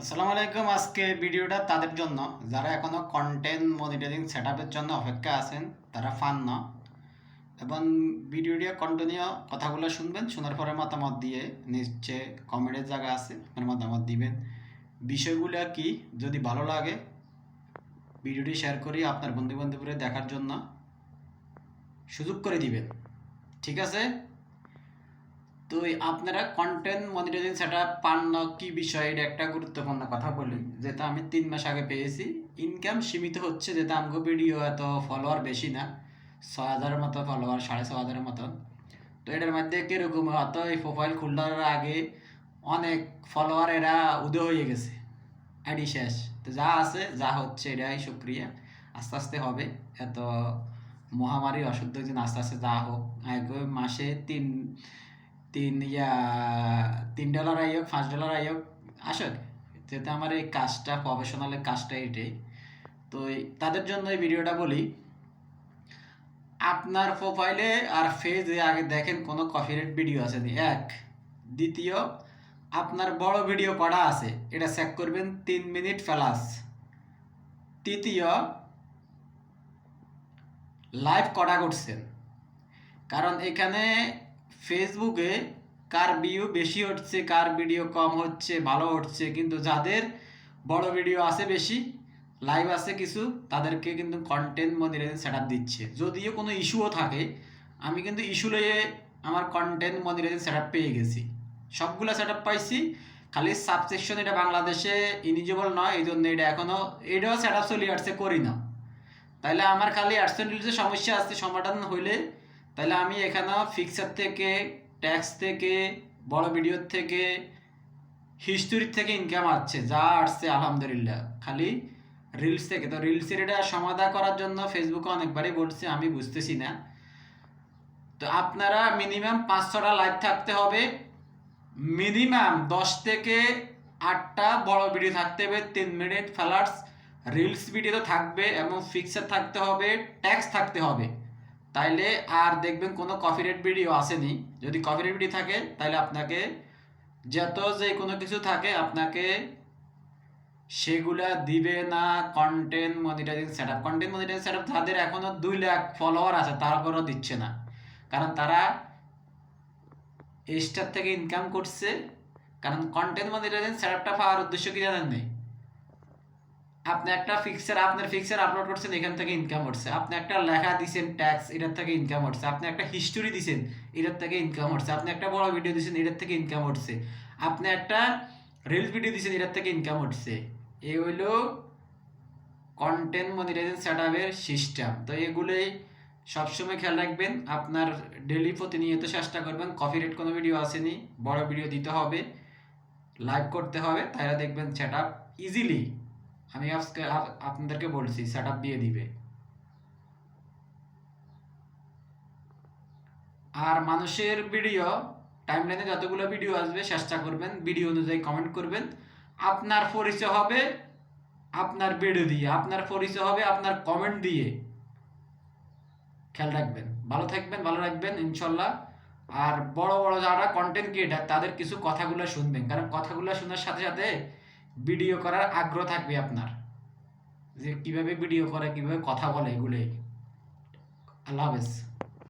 আসসালামু আলাইকুম। আজকে ভিডিওটা তাদের জন্য। যারা এখনও কন্টেন্ট মনিটরিং সেট জন্য অপেক্ষা আছেন, তারা ফান না। এবং ভিডিওটি কন্টিনিউ কথাগুলো শুনবেন, শোনার পরে মতামত দিয়ে নিচে কমেন্টের জায়গা আছে, আপনার মতামত দিবেন। বিষয়গুলো কি? যদি ভালো লাগে, ভিডিওটি শেয়ার করি আপনার বন্ধু বান্ধবীরা দেখার জন্য। সুযোগ করে দিবেন। ঠিক আছে? তো আপনারা কন্টেন্ট মনিটরিং সেটা পান না কি বিষয়, এটা একটা গুরুত্বপূর্ণ কথা বলি। যেটা আমি তিন মাস আগে পেয়েছি। ইনকাম সীমিত হচ্ছে, যেটা আমগো ভিডিও এত ফলোয়ার বেশি না। ছ হাজারের মতো ফলোয়ার সাড়ে ছ হাজারের মতন। তো এটার মধ্যে কীরকম হয়তো এই প্রোফাইল খোলার আগে অনেক ফলোয়ার এরা উদয় হয়ে গেছে। আইডি শেষ। তো যা আছে, যা হচ্ছে, এটাই সক্রিয়া আস্তে আস্তে হবে। এত মহামারী অশুদ্ধ দিন আস্তে আস্তে যা হোক মাসে তিন তিন, ইয়া, তিন ডলার আই হোক, পাঁচ ডলার আই হোক, আসুক। যেহেতু আমার এই কাজটা প্রফেশনালের কাজটা এটাই। তো তাদের জন্য এই ভিডিওটা বলি। আপনার প্রোফাইলে আর ফেজে আগে দেখেন, কোনো কপিরাইট ভিডিও আছে এক। দ্বিতীয়, আপনার বড় ভিডিও করা আছে? এটা চেক করবেন, তিন মিনিট প্লাস তৃতীয় লাইভ কটা করছেন? কারণ এখানে ফেসবুকে কার ভিউ বেশি হচ্ছে, কার ভিডিও কম হচ্ছে, ভালো হচ্ছে, কিন্তু যাদের বড় ভিডিও আছে বেশি লাইভ আছে কিছু, তাদেরকে কিন্তু কন্টেন্ট মনিটরিং সেট আপ দিচ্ছে। যদিও কোনো ইস্যুও থাকে, আমি কিন্তু ইস্যু লয়ে আমার কন্টেন্ট মনিটরিং সেট আপ পেয়ে গেছি। সবগুলো সেট আপ পাইছি, খালি সাবসেকশন এটা বাংলাদেশে ইনিজেবল নয়, এই জন্য এটা এখনও এটাও সেট আপ চলে আসছে, করি না। তাইলে আমার খালি অ্যাডসেন্ট সমস্যা আছে, সমাধান হইলে তাহলে আমি এখানেও ফিক্সার থেকে ট্যাক্স থেকে, বড় ভিডিওর থেকে হিস্টোরির থেকে ইনকাম আসছে, যা আসছে আলহামদুলিল্লাহ। খালি রিলস থেকে। তো রিলসের এটা সমাধা করার জন্য ফেসবুকে অনেকবারই বলছে, আমি বুঝতেছি না। তো আপনারা মিনিমাম পাঁচ ছটা লাইভ থাকতে হবে। মিনিমাম দশ থেকে আটটা বড় ভিডিও থাকতে হবে, তিন মিনিট ফ্লার্স রিলস ভিডিও তো থাকবে এবং ফিক্সার থাকতে হবে ট্যাক্স থাকতে হবে। তাইলে আর দেখবেন কোনো কপিরাইট ভিডিও আসেনি। যদি কপিরাইট ভিডিও থাকে তাহলে আপনাকে যত যে কোনো কিছু থাকে, আপনাকে সেগুলা দিবে না content monetising set up content monetising set up যাদের এখনও দুই লাখ ফলোয়ার আছে, তারপরও দিচ্ছে না। কারণ তারা স্টার থেকে ইনকাম করছে। কারণ কন্টেন্ট মনিটাইজিং সেট আপটা পাওয়ার উদ্দেশ্য কি জানেন নেই আপনি একটা ফিক্সার আপনার ফিক্সার আপলোড করছেন, এখান থেকে ইনকাম হচ্ছে। আপনি একটা লেখা দিছেন ট্যাক্স এটার থেকে ইনকাম হচ্ছে। আপনি একটা হিস্টোরি দিছেন, এটার থেকে ইনকাম হচ্ছে। আপনি একটা বড় ভিডিও দিছেন, এটার থেকে ইনকাম হচ্ছে। আপনি একটা রিলস ভিডিও দিছেন, এটার থেকে ইনকাম হচ্ছে। এই হইল কন্টেন্ট মনিটাইজেশন সেটআপের সিস্টেম তো এগুলোই সবসময় খেয়াল রাখবেন। আপনার ডেলি প্রতিনিয়ত চেষ্টা করবেন। কপিরাইট কোনো ভিডিও আসেনি, বড় ভিডিও দিতে হবে লাইভ করতে হবে, তাহলে দেখবেন সেট আপ ইজিলি আমি আজকে আপনাদেরকে বলছি সেট দিয়ে দিবে। আর মানুষের ভিডিও টাইমলাইনে যতগুলো ভিডিও আসবে, চেষ্টা করবেন ভিডিও অনুযায়ী কমেন্ট করবেন। আপনার পরিচয় হবে আপনার ভিডিও দিয়ে, আপনার পরিচয় হবে আপনার কমেন্ট দিয়ে। খেয়াল রাখবেন, ভালো থাকবেন, ভালো রাখবেন, ইনশাল্লাহ। আর বড় বড় যারা কন্টেন্ট ক্রিয়েটার তাদের কিছু কথাগুলো শুনবেন। কারণ কথাগুলো শোনার সাথে সাথে ভিডিও করার আগ্রহ থাকবে আপনার। যে কীভাবে ভিডিও করে, কীভাবে কথা বলে এগুলোই। আল্লাহ হাফেজ।